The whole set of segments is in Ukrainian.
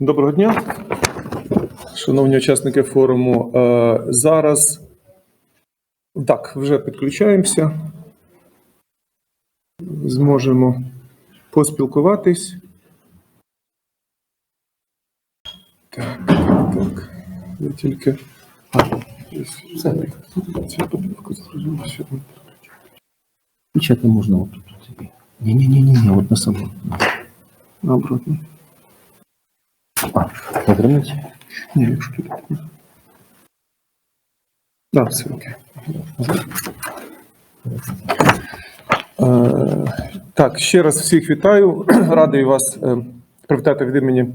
Доброго дня, шановні учасники форуму. Е, Зараз так, вже підключаємося. Зможемо поспілкуватись. Так, так. Я тільки. А, ось, Цю подивку зрозумів, що там. Печатать можно А, поверните. Ні, якщо тут. Так, все окей. Е, Так, ще раз всіх вітаю. Радий вас е, привітати від імені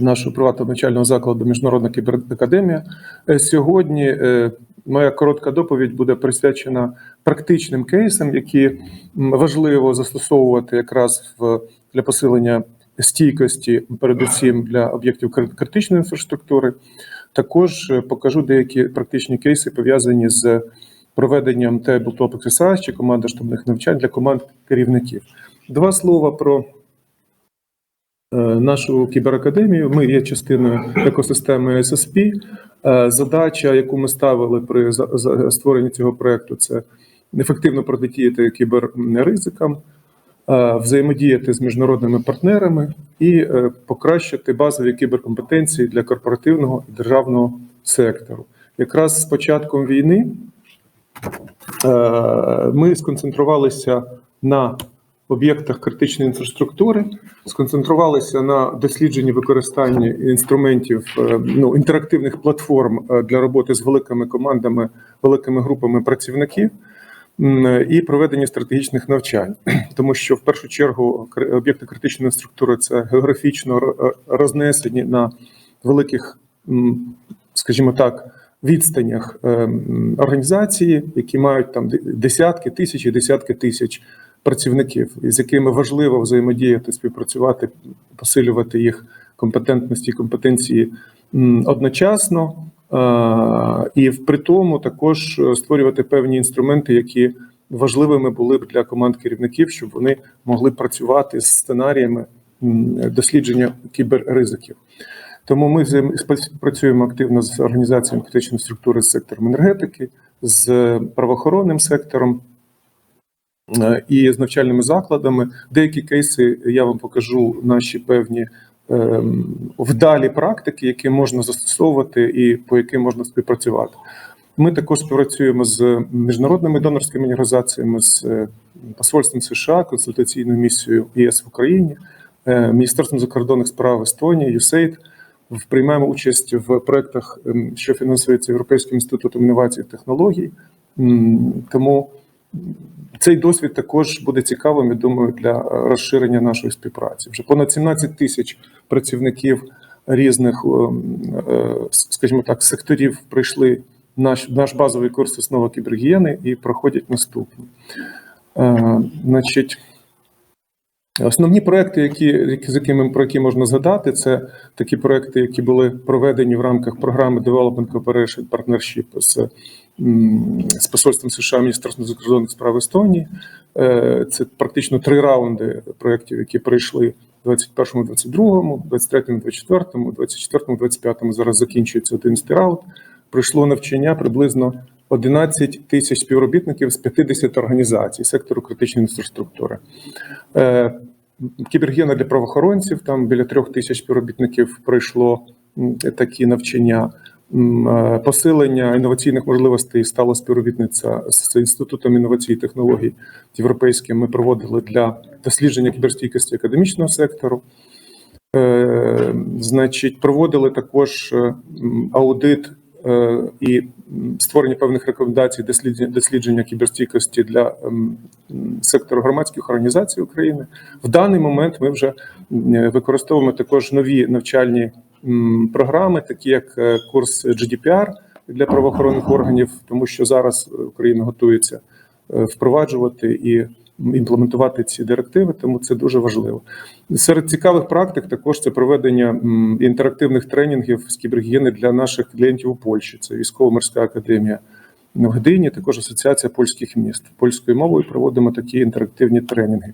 нашого приватного навчального закладу Міжнародна кіберакадемія. Е, Сьогодні моя коротка доповідь буде присвячена практичним кейсам, які важливо застосовувати якраз для посилення стійкості, передусім для об'єктів критичної інфраструктури. Також е, покажу деякі практичні кейси пов'язані з проведенням Tabletop Exercise чи команда штабних навчань для команд керівників. Два слова про е, нашу кіберакадемію. Ми є частиною екосистеми SSP. Е, Задача, яку ми ставили при створенні цього проекту, це ефективно протидіяти кіберризикам, взаємодіяти з міжнародними партнерами і е, покращити базові кіберкомпетенції для корпоративного і державного сектору. Якраз з початком війни е, ми сконцентрувалися на об'єктах критичної інфраструктури, сконцентрувалися на дослідженні використання інструментів е, ну, інтерактивних платформ е, для роботи з великими командами, великими групами працівників. І проведення стратегічних навчань, тому що в першу чергу об'єкти критичної інфраструктури це географічно рознесені на великих, скажімо так, відстанях ем, організації, які мають там де- десятки тисяч і десятки тисяч працівників, з якими важливо взаємодіяти, співпрацювати, посилювати їх компетентності і компетенції одночасно. І при тому також е, створювати певні інструменти, які важливими були б для команд керівників, щоб вони могли працювати з сценаріями дослідження кіберризиків. Тому ми співпрацюємо активно з організаціями критичної структури з сектором енергетики, з правоохоронним сектором е, і з навчальними закладами. Деякі кейси я вам покажу наші певні вдалі практики, які можна застосовувати і по яким можна співпрацювати. Ми також співпрацюємо з міжнародними донорськими організаціями, з е, посольством США, консультаційною місією ЄС в Україні, е, Міністерством закордонних справ Естонії, USAID. Приймаємо участь в проєктах, ем, що фінансується Європейським інститутом інновацій і технологій. Тому цей досвід також буде цікавим, я думаю, для е, розширення нашої співпраці. Вже понад 17 тисяч працівників різних, ем, е, скажімо так, секторів прийшли наш, наш базовий курс основа кібергієни і проходять наступні. Е, Значить, Основні проекти, які, з якими про які можна згадати, це такі проекти, які були проведені в рамках програми Development Cooperation Partnership з, з посольством США Міністерством закордонних справ Естонії. Е, Це практично три раунди проєктів, які пройшли в 21-му, 22-му, 23-му, 24-му, 24-му, 25-му. Зараз закінчується 11 раунд. Пройшло навчання приблизно 11 тисяч співробітників з 50 організацій сектору критичної інфраструктури. Е, Кібергіна для правоохоронців, там біля трьох тисяч співробітників пройшло такі навчання. Е, Посилення інноваційних можливостей стала співробітниця з інститутом інновацій і технологій європейським. Ми проводили для дослідження кіберстійкості академічного сектору. Е, Значить, проводили також е, аудит і створення певних рекомендацій дослідження, дослідження кіберстійкості для ем, сектору громадських організацій України. В даний момент ми вже використовуємо також нові навчальні програми, такі як е, курс GDPR для правоохоронних органів, тому що зараз Україна готується е, впроваджувати і імплементувати ці директиви, тому це дуже важливо. Серед цікавих практик також це проведення інтерактивних тренінгів з кібергігієни для наших клієнтів у Польщі. Це військово-морська академія в Гдині, також асоціація польських міст. Польською мовою проводимо такі інтерактивні тренінги.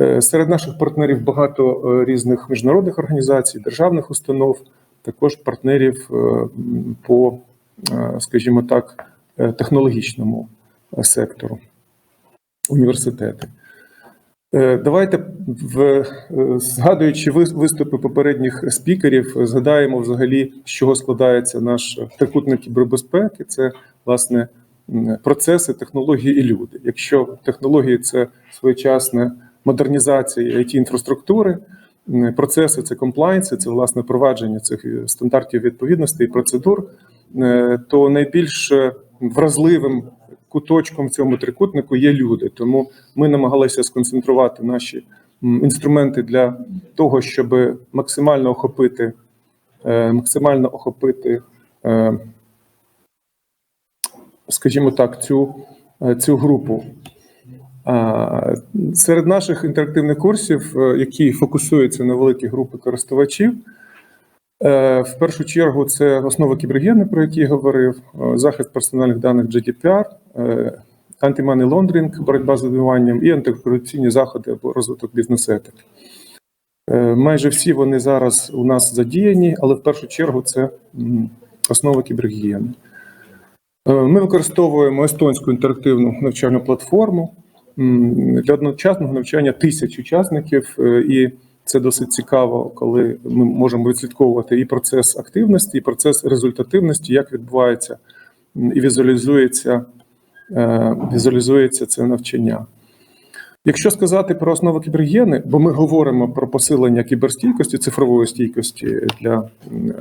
Е, Серед наших партнерів багато е, різних міжнародних організацій, державних установ, також партнерів е, по, скажімо так, технологічному сектору, університети. Давайте, згадуючи виступи попередніх спікерів, згадаємо взагалі, з чого складається наш трикутник кібербезпеки. Це власне процеси, технології і люди. Якщо технології це своєчасна модернізація it інфраструктури, процеси це комплайнси, це власне впровадження цих е, стандартів відповідності і процедур, е, то найбільш е, вразливим куточком в цьому трикутнику є люди. Тому ми намагалися сконцентрувати наші інструменти для того, щоб максимально охопити, максимально охопити, скажімо так, цю, цю групу. Серед наших інтерактивних курсів, е, які фокусуються на великі групи користувачів, е, в першу чергу це основа кібергіни, про які я говорив, е, захист персональних даних GDPR, антиманий лондрінг, боротьба з відмиванням і антикорупційні заходи або розвиток бізнес-етики. Е, Майже всі вони зараз у нас задіяні, але в першу чергу це основа кібергігієни. Е, Ми використовуємо естонську інтерактивну навчальну платформу для одночасного навчання тисяч учасників, е, і це досить цікаво, коли ми можемо відслідковувати і процес активності, і процес результативності, як відбувається і візуалізується, е, візуалізується це навчання. Якщо сказати про основи кібергієни, бо ми говоримо про посилення кіберстійкості, цифрової стійкості для е,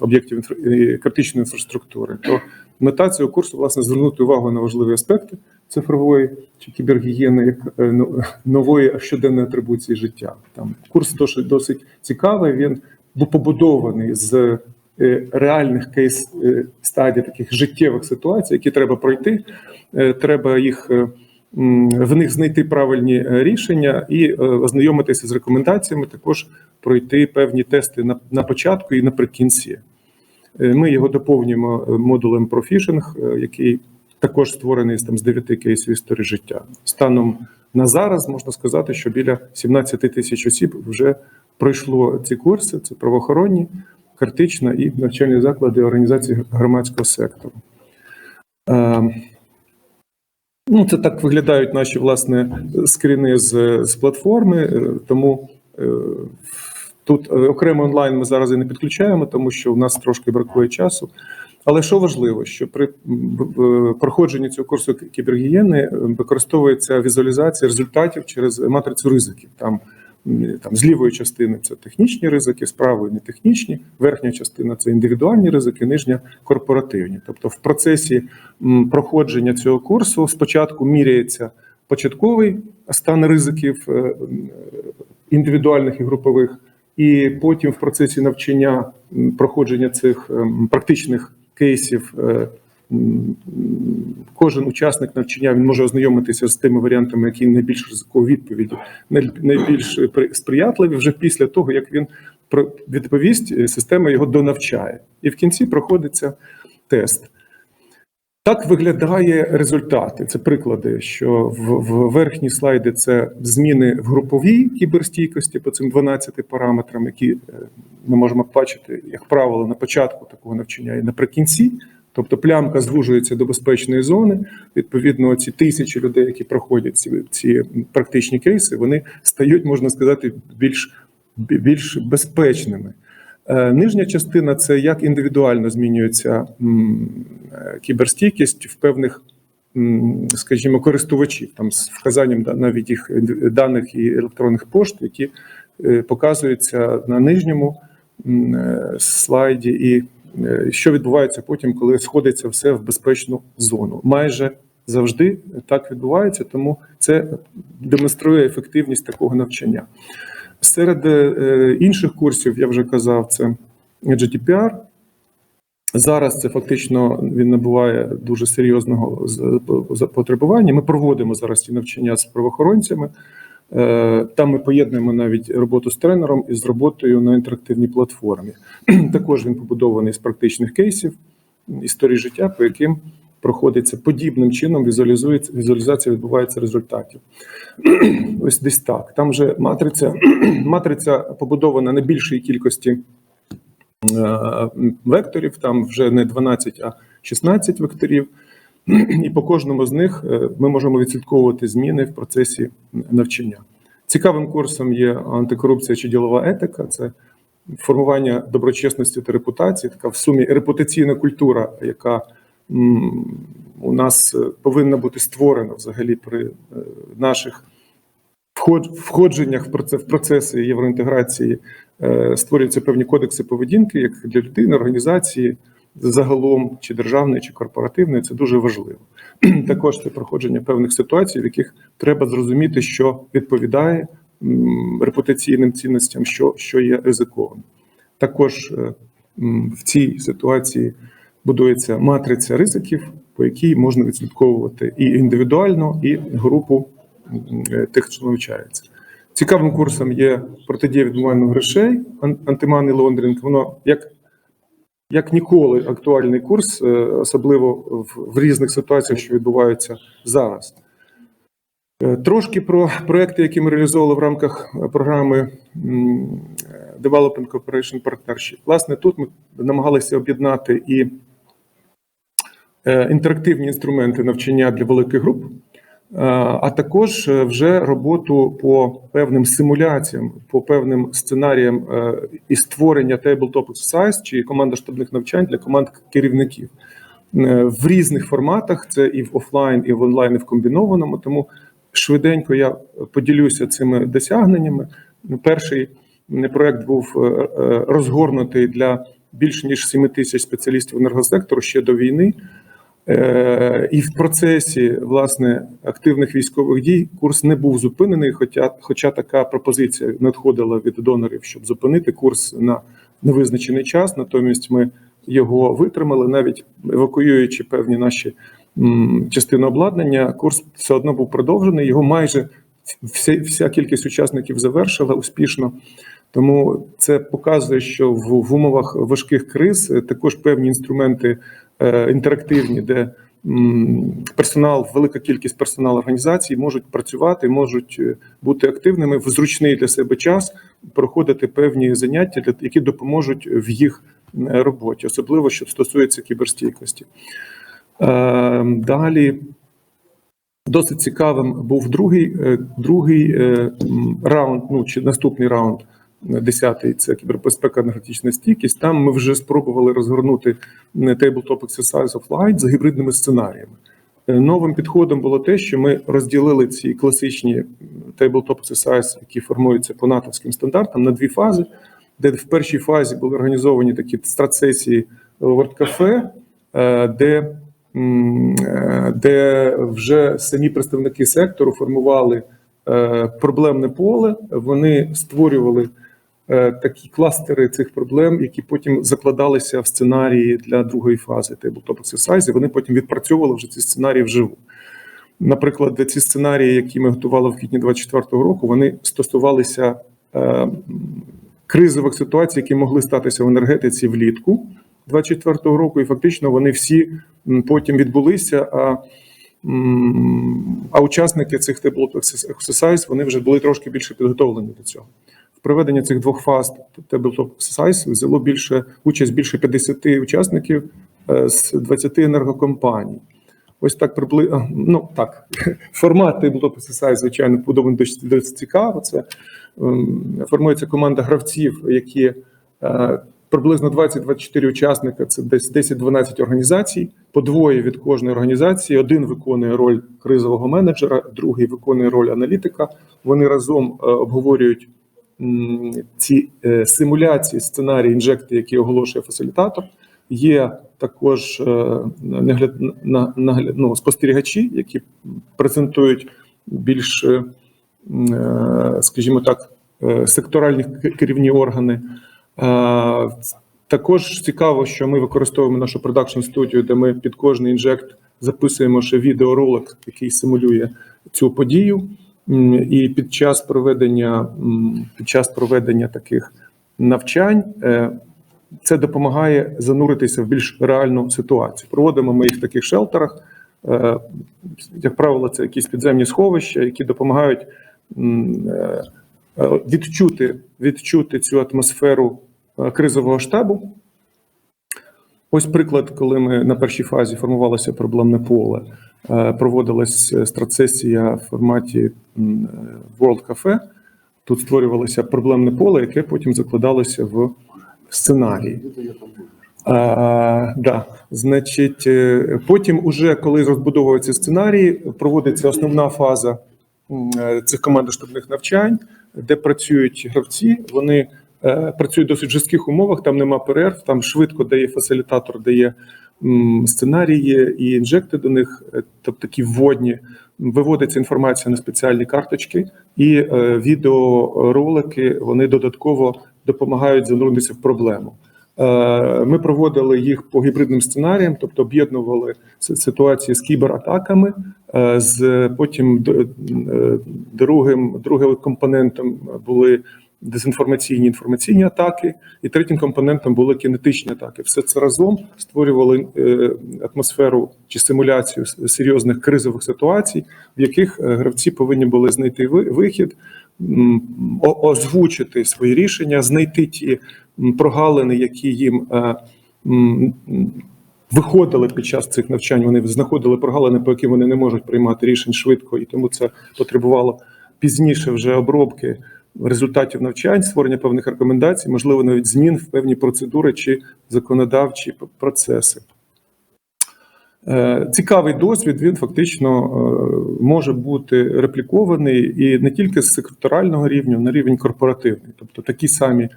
об'єктів інфра- критичної інфраструктури, то мета цього курсу власне звернути увагу на важливі аспекти цифрової чи кібергігієни як е, ну, нової щоденної атрибуції життя. Там курс досить цікавий. Він був побудований з е, реальних кейс е, стадій таких життєвих ситуацій, які треба пройти. Треба їх в них знайти правильні рішення і ознайомитися з рекомендаціями, також пройти певні тести на, на початку і наприкінці. Ми його доповнюємо модулем про який також створений там з 9 кейсів історії життя. Станом на зараз можна сказати, що біля 17 тисяч осіб вже пройшло ці курси. Це правоохоронні, критична і навчальні заклади організації громадського сектору. Е, Ну, це так виглядають наші власне скріни з, з платформи. е, Тому е, тут е, окремо онлайн ми зараз і не підключаємо, тому що у нас трошки бракує часу. Але що важливо, що при в проходженні цього курсу кібергієни е, використовується візуалізація результатів через матрицю ризиків. Там, там з лівої частини це технічні ризики, з правої не технічні, верхня частина це індивідуальні ризики, нижня корпоративні. Тобто, в процесі проходження цього курсу спочатку міряється початковий стан ризиків е, індивідуальних і групових, і потім в процесі навчання проходження цих ем, практичних кейсів. е, Кожен учасник навчання він може ознайомитися з тими варіантами, які найбільш ризикові відповіді, найбільш при- сприятливі вже після того, як він про- відповість, е, система його донавчає. І в кінці проходиться тест. Так виглядає результати. Це приклади, що в, в верхні слайди це зміни в груповій кіберстійкості по цим 12 параметрам, які е, ми можемо бачити, як правило, на початку такого навчання і наприкінці. Тобто плямка звужується до безпечної зони. Відповідно, ці тисячі людей, які проходять ці, ці практичні кейси, вони стають, можна сказати, більш, більш безпечними. Е, Нижня частина це як індивідуально змінюється е, кіберстійкість в певних, скажімо, користувачів, там з вказанням навіть їх даних і електронних пошт, які е, показуються на нижньому слайді, і що відбувається потім, коли сходиться все в безпечну зону. Майже завжди так відбувається, тому це демонструє ефективність такого навчання. Серед е, інших курсів, я вже казав, це GDPR. Зараз це фактично він набуває дуже серйозного з- з- потребування. Ми проводимо зараз ці навчання з правоохоронцями. Е, Там ми поєднуємо навіть роботу з тренером із роботою на інтерактивній платформі. Також він побудований з практичних кейсів історії життя, по яким проходиться подібним чином, візуалізується візуалізація відбувається результатів. Ось десь так. Там вже матриця, матриця побудована на більшій кількості е, векторів, там вже не 12, а 16 векторів. І по кожному з них е, ми можемо відслідковувати зміни в процесі навчання. Цікавим курсом є антикорупція чи ділова етика. Це формування доброчесності та репутації, така в сумі репутаційна культура, яка у нас е, повинна бути створена взагалі при е, наших входженнях в проце- в процеси євроінтеграції. Е, Створюються певні кодекси поведінки, як для людини, організації загалом, чи державної, чи корпоративної. Це дуже важливо. Також це проходження певних ситуацій, в яких треба зрозуміти, що відповідає репутаційним цінностям, що, що є ризиковим. Також в цій ситуації будується матриця ризиків, по якій можна відслідковувати і індивідуально, і групу е, тих, хто навчається. Цікавим курсом є протидія відмиванню грошей, ан- антиманий лондринг. Воно як, як ніколи актуальний курс, е, особливо в, в різних ситуаціях, що відбуваються зараз. Е, Трошки про проекти, які ми реалізовували в рамках програми Development Cooperation Partnership. Власне, тут ми намагалися об'єднати і інтерактивні інструменти навчання для великих груп, е, а також е, вже роботу по певним симуляціям, по певним сценаріям е, і створення tabletop exercise чи команда штабних навчань для команд керівників Е, в різних форматах. Це і в офлайн, і в онлайн, і в комбінованому. Тому швиденько я поділюся цими досягненнями. Перший м, проект був е, е, розгорнутий для більш ніж 7 тисяч спеціалістів енергосектору ще до війни. Е, І в процесі власне активних військових дій курс не був зупинений, хоча, хоча така пропозиція надходила від донорів, щоб зупинити курс на невизначений час. Натомість ми його витримали, навіть евакуюючи певні наші частини обладнання. Курс все одно був продовжений. Його майже вся, вся кількість учасників завершила успішно. Тому це показує, що в, в умовах важких криз також певні інструменти інтерактивні, де персонал, велика кількість персоналу організацій можуть працювати, можуть е, бути активними в зручний для себе час, проходити певні заняття, які допоможуть в їх е, роботі, особливо що стосується кіберстійкості. Е, Далі досить цікавим був другий, е, другий е, раунд, ну чи наступний раунд, е, десятий це кібербезпека, енергетична стійкість. Там ми вже спробували розгорнути е, Tabletop Exercise of Light з гібридними сценаріями. Е, Новим підходом було те, що ми розділили ці класичні Tabletop Exercise, які формуються по натовським стандартам, на дві фази, де в першій фазі були організовані такі стратсесії WordCafe, е, де е, де вже самі представники сектору формували проблемне поле. Вони створювали такі кластери цих проблем, які потім закладалися в сценарії для другої фази Tabletop Exercise, Вони потім відпрацьовували вже ці сценарії вживу. Наприклад, ці сценарії, які ми готували в квітні 2024 року, вони стосувалися е, кризових ситуацій, які могли статися в енергетиці влітку 2024 року, і фактично вони всі потім відбулися. А, а учасники цих Exercise, вони вже були трошки більше підготовлені до цього. В проведенні цих двох фаз Tabletop Exercise взяло більше участь більше 50 учасників е, з 20 енергокомпаній. Ось так приблизно, ну так, формат Tabletop Exercise, звичайно, подобаний досить, цікаво. Це ем, формується команда гравців, які е, приблизно 20-24 учасника, це десь 10-12 організацій, по двоє від кожної організації. Один виконує роль кризового менеджера, другий виконує роль аналітика. Вони разом е, обговорюють ці е, симуляції, сценарії, інжекти, які оголошує фасилітатор. Є також е, нагляд, нагляд, ну, спостерігачі, які презентують більш, е, скажімо так, секторальні керівні органи. Також цікаво, що ми використовуємо нашу продакшн студію, де ми під кожний інжект записуємо ще відеоролик, який симулює цю подію. І під час проведення під час проведення таких навчань е, це допомагає зануритися в більш реальну ситуацію. Проводимо ми їх в таких шелтерах. Е, Як правило, це якісь підземні сховища, які допомагають е, відчути, відчути цю атмосферу кризового штабу. Ось приклад, коли ми на першій фазі формувалося проблемне поле, е, проводилась страцесія в форматі е, World Cafe. Тут створювалося проблемне поле, яке потім закладалося в сценарії. А, да. Значить, е, потім, уже коли розбудовуються сценарії, проводиться основна фаза е, цих командно-штабних навчань, де працюють гравці. Вони е, працюють в досить жорстких умовах, там нема перерв, там швидко дає фасилітатор, дає сценарії і інжекти до них, е, тобто такі вводні. Виводиться інформація на спеціальні карточки, і е, відеоролики вони додатково допомагають зануритися в проблему. Е, Ми проводили їх по гібридним сценаріям, тобто об'єднували ситуації з кібератаками. е, З потім е, другим другим компонентом були дезінформаційні інформаційні атаки, і третім компонентом були кінетичні атаки. Все це разом створювали е, атмосферу чи симуляцію серйозних кризових ситуацій, в яких е, гравці повинні були знайти вихід, озвучити свої рішення, знайти ті прогалини, які їм е, виходили під час цих навчань. Вони знаходили прогалини, по яким вони не можуть приймати рішень швидко, і тому це потребувало пізніше вже обробки результатів навчань, створення певних рекомендацій, можливо, навіть змін в певні процедури чи законодавчі процеси. Е, Цікавий досвід, він фактично е, може бути реплікований і не тільки з секторального рівня, на рівень корпоративний. Тобто такі самі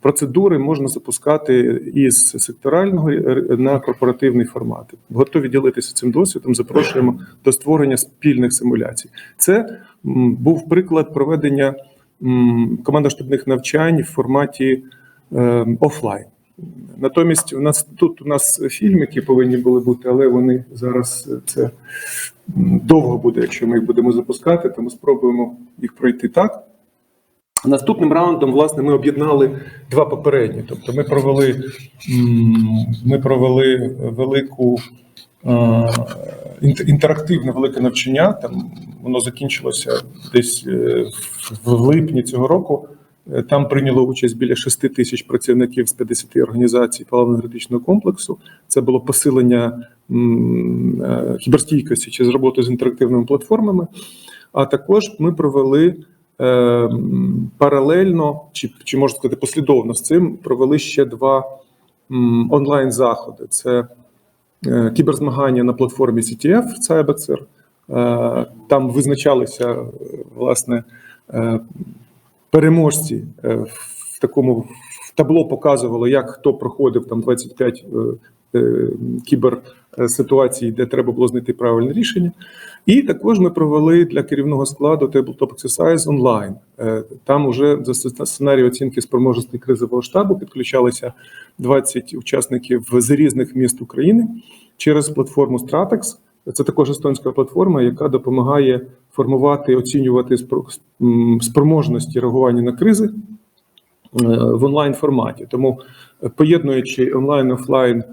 процедури можна запускати із секторального на корпоративний формат. Готові ділитися цим досвідом. Запрошуємо до створення спільних симуляцій. Це був приклад проведення м, командно-штабних навчань в форматі е, офлайн. Натомість у нас тут у нас фільми, які повинні були бути, але вони зараз е, це довго буде, якщо ми їх будемо запускати, тому спробуємо їх пройти так. Наступним раундом, власне, ми об'єднали два попередні. Тобто, ми провели, ми провели велику е, інтерактивне велике навчання. Там воно закінчилося десь е, в липні цього року. Е, Там прийняло участь біля 6 тисяч працівників з 50 організацій паливно-енергетичного комплексу. Це було посилення м, е, кіберстійкості через роботу з інтерактивними платформами. А також ми провели паралельно, чи, чи можна сказати, послідовно з цим провели ще два онлайн-заходи. Це е, кіберзмагання на платформі CTF Cyberxer. Е, Там визначалися е, власне переможці в такому табло показувало, як хто проходив там 25 е, кіберситуацій, де треба було знайти правильне рішення. І також ми провели для керівного складу Tabletop Exercise онлайн. Е, Там уже за сценарію оцінки спроможності кризового штабу підключалися 20 учасників з різних міст України через платформу Stratex. Це також естонська платформа, яка допомагає формувати, оцінювати спро- спроможності реагування на кризи е, в онлайн форматі. Тому поєднуючи онлайн офлайн е,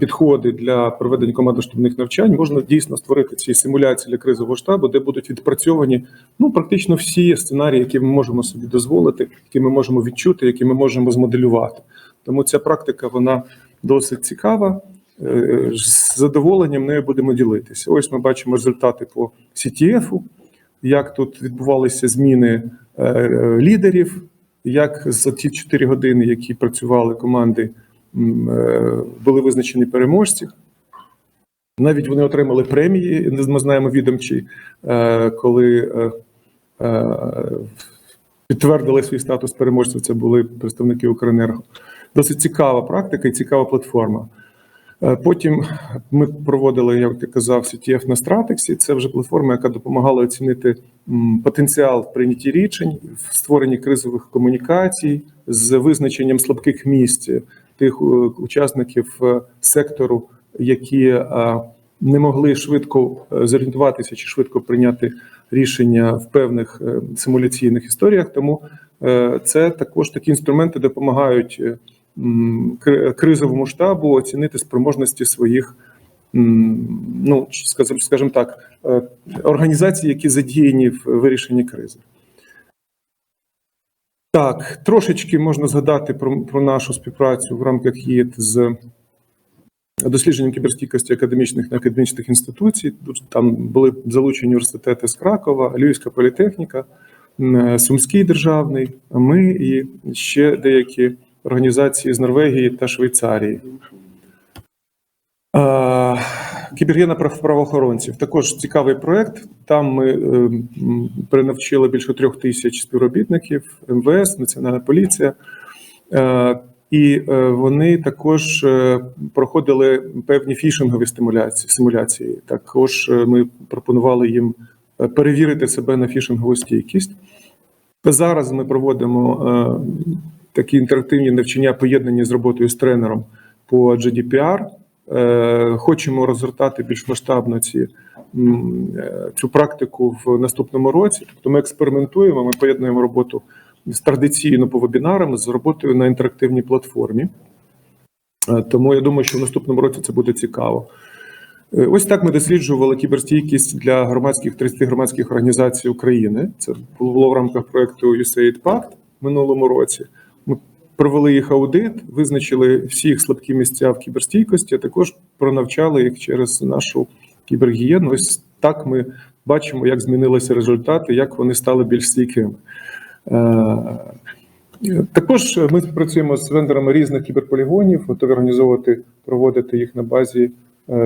підходи для проведення командно-штабних навчань, можна дійсно створити ці симуляції для кризового штабу, де будуть відпрацьовані ну практично всі сценарії, які ми можемо собі дозволити, які ми можемо відчути, які ми можемо змоделювати. Тому ця практика вона досить цікава. Е, З задоволенням нею будемо ділитися. Ось ми бачимо результати по CTF, як тут відбувалися зміни е, е, лідерів, як за ті 4 години, які працювали команди, е, були визначені переможці. Навіть вони отримали премії, ми знаємо відомчі, е, коли е, е, підтвердили свій статус переможців. Це були представники Укренерго. Досить цікава практика і цікава платформа. Е, Потім ми проводили, як я казав, CTF на Стратексі. Це вже платформа, яка допомагала оцінити потенціал в прийнятті рішень, в створенні кризових комунікацій з визначенням слабких місць тих е, учасників е, сектору, які е, не могли швидко зорієнтуватися чи швидко прийняти рішення в певних симуляційних історіях. Тому Це також такі інструменти допомагають кризовому штабу оцінити спроможності своїх, ну скажімо так, організацій, які задіяні в вирішенні кризи. Так, трошечки можна згадати про, про нашу співпрацю в рамках ЄД з дослідженням кіберстійкості академічних неакадемічних інституцій. Там були залучені університети з Кракова, Львівська політехніка, Сумський державний, ми і ще деякі організації з Норвегії та Швейцарії. Кібергена прав- правоохоронців також цікавий проект. Там ми е, перенавчили більше трьох тисяч співробітників МВС, Національна поліція. Е, І е, вони також е, проходили певні фішингові стимуляції. симуляції. Також е, ми пропонували їм е, перевірити себе на фішингову стійкість. Зараз ми проводимо е, такі інтерактивні навчання, поєднані з роботою з тренером по GDPR. Е, Хочемо розгортати більш масштабно ці, е, цю практику в наступному році. Тобто ми експериментуємо, ми поєднуємо роботу з традиційно по вебінарам з роботою на інтерактивній платформі. Е, Тому я думаю, що в наступному році це буде цікаво. Ось так ми досліджували кіберстійкість для громадських 30 громадських організацій України. Це було в рамках проекту USAID Pact в минулому році. Провели їх аудит, визначили всі їх слабкі місця в кіберстійкості, а також пронавчали їх через нашу кібергієну. Ось так ми бачимо, як змінилися результати, як вони стали більш стійкими. Е, також ми працюємо з вендорами різних кіберполігонів, готові організовувати, проводити їх на базі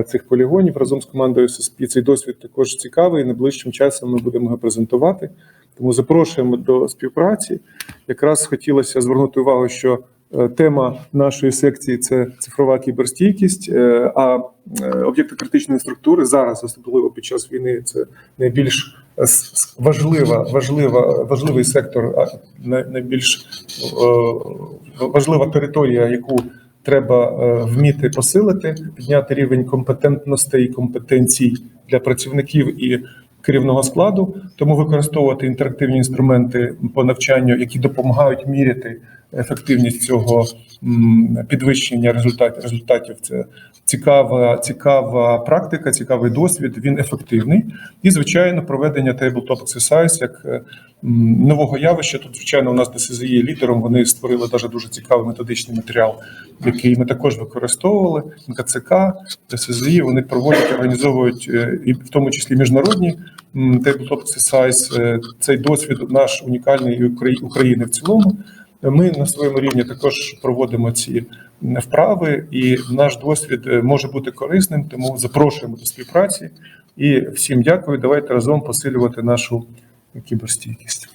цих полігонів разом з командою SSP. Цей досвід також цікавий. Найближчим часом ми будемо його презентувати. Тому запрошуємо до співпраці. Якраз хотілося звернути увагу, що е, тема нашої секції це цифрова кіберстійкість. е, А е, об'єкти критичної структури зараз, особливо під час війни, це найбільш е, важлива, важлива, важливий сектор, а найбільш е, важлива територія, яку треба е, вміти посилити, підняти рівень компетентностей і компетенцій для працівників і керівного складу, тому використовувати інтерактивні інструменти по навчанню, які допомагають міряти ефективність цього підвищення результатів. Результатів це цікава, цікава практика, цікавий досвід. Він ефективний. І звичайно, проведення tabletop exercise як е, нового явища. Тут, звичайно, у нас ДСЗІ є лідером. Вони створили даже дуже цікавий методичний матеріал, який ми також використовували. КЦК, ДСЗІ, вони проводять, організовують е, і в тому числі міжнародні tabletop exercise. Е, Цей досвід наш унікальний України в цілому. Ми на своєму рівні також проводимо ці вправи, і наш досвід е, може бути корисним, тому запрошуємо до співпраці. І всім дякую. Давайте разом посилювати нашу кіберстійкість.